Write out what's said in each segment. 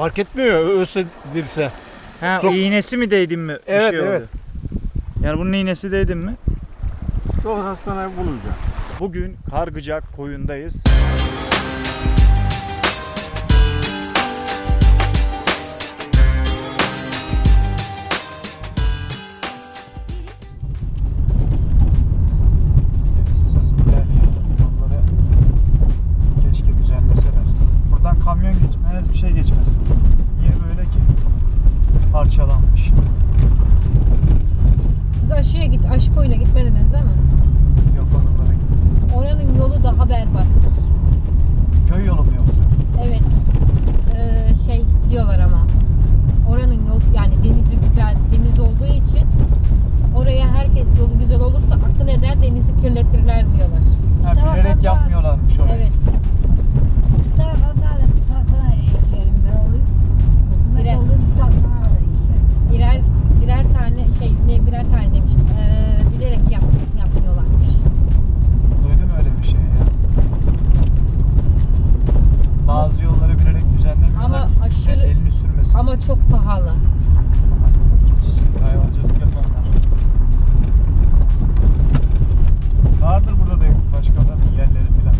Fark etmiyor ölse dirse. Ha Çok- iğnesi mi değdin mi? Bir Evet, şey oldu. evet. Yani bunun iğnesi değdin mi? Çok hastaneye bulunacak. Bugün Kargıcak koyundayız. Yapmıyorlarmış orayı. Evet. Bu tarafından da bu tarafına işerim ben olayım. Bire- Ben olayım bu tarafına da işerim. Birer birer tane şey ne birer tane demiş. Ee, bilerek yap, yapmıyorlarmış. Duydum öyle bir şey ya. Bazı yolları bilerek düzenlemiyorlar Ama ki kimse aşırı- elini sürmesin. Ama çok pahalı. Vardır burada da başkalarının yerleri filan.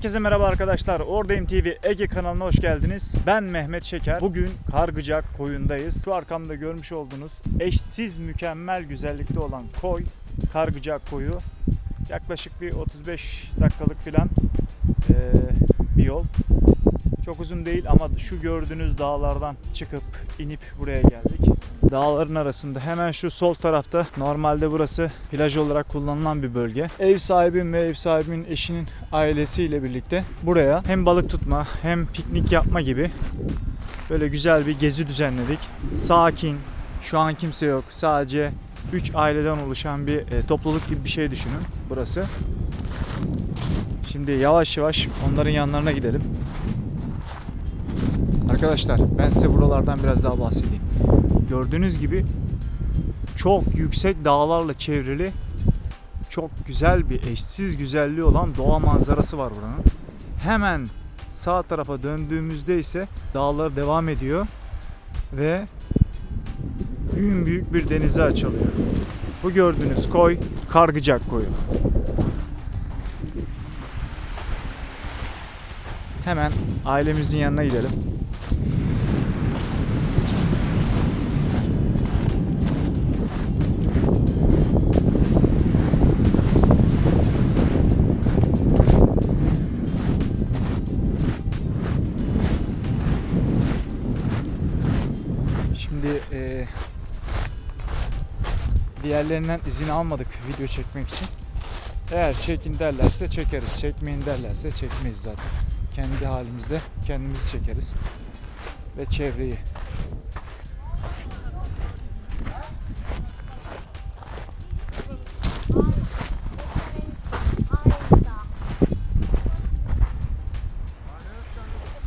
Herkese merhaba arkadaşlar. Oradayım TV Ege kanalına hoş geldiniz. Ben Mehmet Şeker. Bugün Kargıcak koyundayız. Şu arkamda görmüş olduğunuz eşsiz mükemmel güzellikte olan koy Kargıcak koyu. Yaklaşık bir 35 dakikalık filan eee, bir yol. Çok uzun değil ama şu gördüğünüz dağlardan çıkıp inip buraya geldik. Dağların arasında hemen şu sol tarafta normalde burası plaj olarak kullanılan bir bölge. Ev sahibim ve ev sahibimin eşinin ailesiyle birlikte buraya hem balık tutma hem piknik yapma gibi böyle güzel bir gezi düzenledik. Sakin, şu an kimse yok. Sadece 3 aileden oluşan bir e, topluluk gibi bir şey düşünün burası. Şimdi yavaş yavaş onların yanlarına gidelim. Arkadaşlar ben size buralardan biraz daha bahsedeyim. Gördüğünüz gibi çok yüksek dağlarla çevrili çok güzel bir eşsiz güzelliği olan doğa manzarası var buranın. Hemen sağ tarafa döndüğümüzde ise dağlar devam ediyor ve büyük büyük bir denize açılıyor. Bu gördüğünüz koy Kargıcak koyu. Hemen ailemizin yanına gidelim. Şimdi e, diğerlerinden izin almadık video çekmek için. Eğer çekin derlerse çekeriz. Çekmeyin derlerse çekmeyiz zaten. Kendi halimizde kendimizi çekeriz. Ve çevreyi.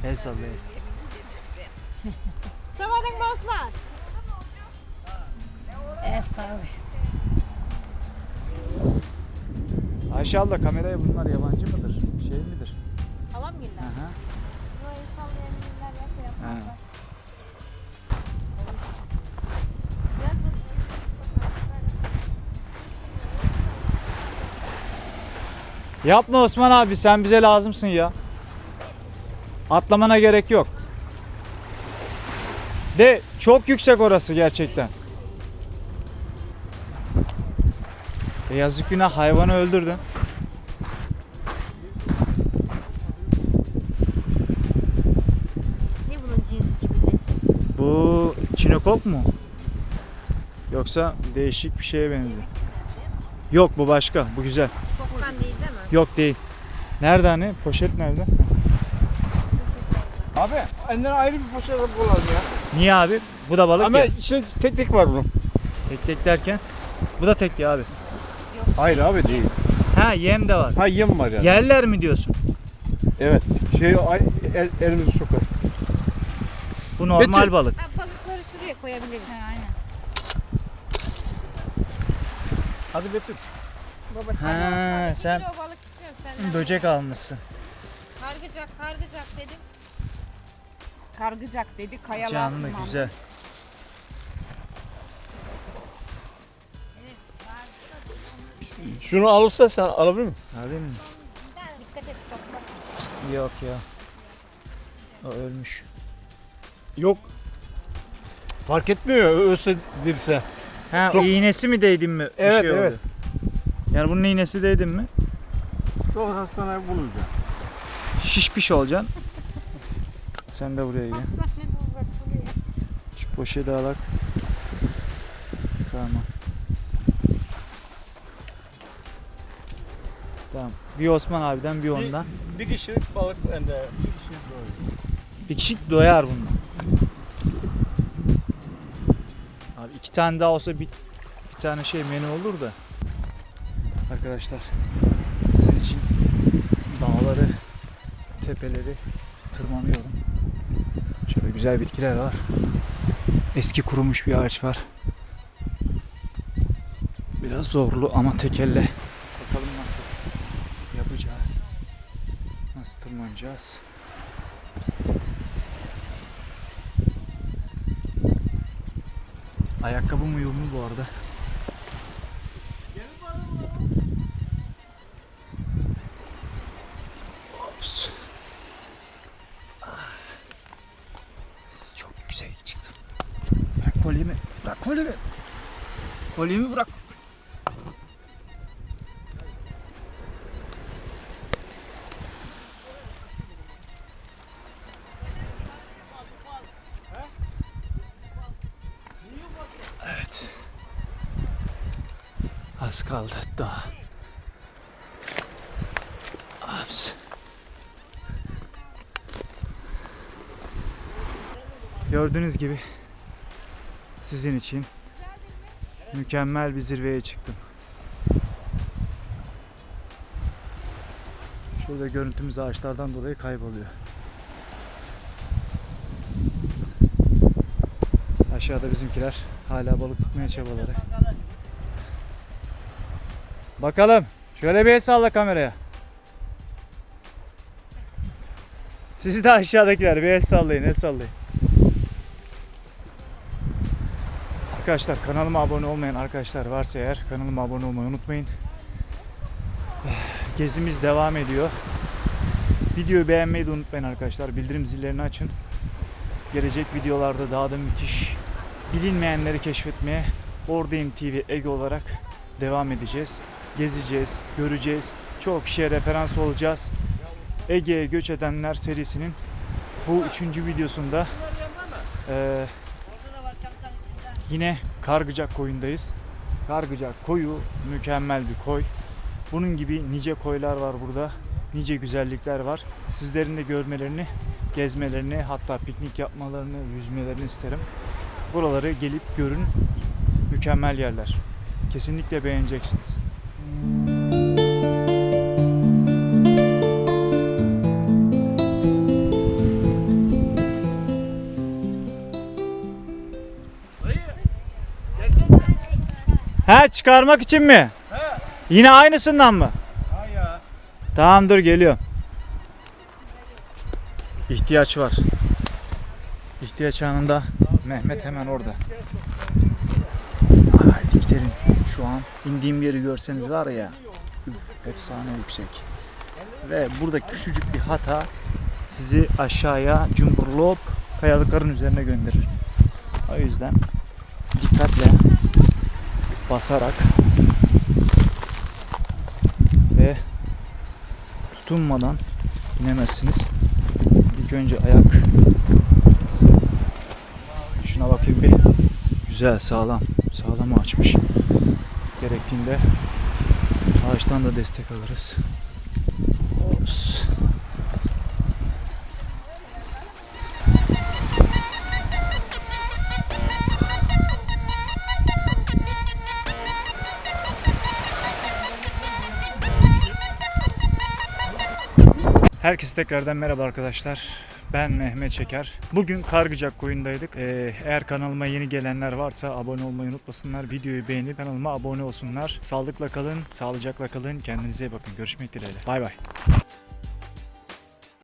El sallayın. Sabahın basmaz. Sağ Ayşe abla kameraya bunlar yabancı mıdır? Şey midir? Halam geldi. Aha. Ha. Yapma Osman abi sen bize lazımsın ya. Atlamana gerek yok. De çok yüksek orası gerçekten. E yazık günah hayvanı öldürdün. Ne bunun cinsi çipili? Bu çinekop mu? Yoksa değişik bir şeye benziyor. Yok bu başka. Bu güzel. Koktan değil değil mi? Yok değil. Nerede hani? Poşet nerede? Abi elinden ayrı bir poşet alıp ya. Niye abi? Bu da balık Ama ya. işte teknik var bunun. Tek tek derken. Bu da tek ya abi. Hayır abi değil. Ha yem de var. Ha yem var yani. Yerler mi diyorsun? Evet. Şey ay- el, elimizi sokar. Bu normal Betül. balık. Ha, balıkları şuraya koyabiliriz. aynen. Hadi Betül. Baba Ha, sen kilo balık istiyorum senden. böcek almışsın. Kargıcak kargıcak dedim. Kargıcak dedi kayalar. Canlı tırmandı. güzel. Şunu alırsa sen alabilir misin? Alayım mı? Dikkat et sokma. Yok ya. O ölmüş. Yok. Fark etmiyor ölse dirse. Ha Çok- iğnesi mi değdin mi? Bir Evet, şey oldu. evet. Yani bunun iğnesi değdin mi? Çok hastaneye bulunacak. Şiş piş olacaksın. Sen de buraya gel. Şu poşeti alak. Tamam. Tamam. Bir Osman abiden bir ondan. Bir kişilik balık bende. Bir kişilik doyuyor. Bir kişi doyar bundan. Abi iki tane daha olsa bir, bir tane şey menü olur da. Arkadaşlar sizin için dağları, tepeleri tırmanıyorum. Şöyle güzel bitkiler var. Eski kurumuş bir ağaç var. Biraz zorlu ama tekelle. Bakalım nasıl yapacağız. Tırmanacağız. Ayakkabım uyumlu bu arada. Ops. Ah. Çok yüksek çıktım. Bırak kolyemi. Bırak kolyemi. Kolyemi bırak. Az kaldı daha. Aps. Gördüğünüz gibi sizin için mükemmel bir zirveye çıktım. Şurada görüntümüz ağaçlardan dolayı kayboluyor. Aşağıda bizimkiler hala balık tutmaya çabaları. Bakalım. Şöyle bir el salla kameraya. Sizi de aşağıdakiler bir el sallayın, el sallayın. Arkadaşlar kanalıma abone olmayan arkadaşlar varsa eğer kanalıma abone olmayı unutmayın. Gezimiz devam ediyor. Videoyu beğenmeyi de unutmayın arkadaşlar. Bildirim zillerini açın. Gelecek videolarda daha da müthiş bilinmeyenleri keşfetmeye Oradayım TV Ege olarak devam edeceğiz. Gezeceğiz, göreceğiz. Çok kişiye referans olacağız. Ege'ye göç edenler serisinin bu üçüncü videosunda eee, yine Kargıcak koyundayız. Kargıcak koyu mükemmel bir koy. Bunun gibi nice koylar var burada. Nice güzellikler var. Sizlerin de görmelerini, gezmelerini, hatta piknik yapmalarını, yüzmelerini isterim. Buraları gelip görün. Mükemmel yerler. Kesinlikle beğeneceksiniz. He çıkarmak için mi? He. Yine aynısından mı? Ha ya. Tamam dur geliyor. İhtiyaç var. İhtiyaç anında Mehmet hemen orada. Haydi gidelim. Şu an indiğim yeri görseniz var ya. Efsane yüksek. Ve burada küçücük bir hata sizi aşağıya cumburlop kayalıkların üzerine gönderir. O yüzden dikkatle basarak ve tutunmadan inemezsiniz. İlk önce ayak şuna bakayım bir güzel sağlam sağlam açmış. Gerektiğinde ağaçtan da destek alırız. Ops. Herkese tekrardan merhaba arkadaşlar. Ben Mehmet Şeker. Bugün Kargıcak koyundaydık. Ee, eğer kanalıma yeni gelenler varsa abone olmayı unutmasınlar. Videoyu beğenip kanalıma abone olsunlar. Sağlıkla kalın, sağlıcakla kalın. Kendinize iyi bakın. Görüşmek dileğiyle. Bay bay.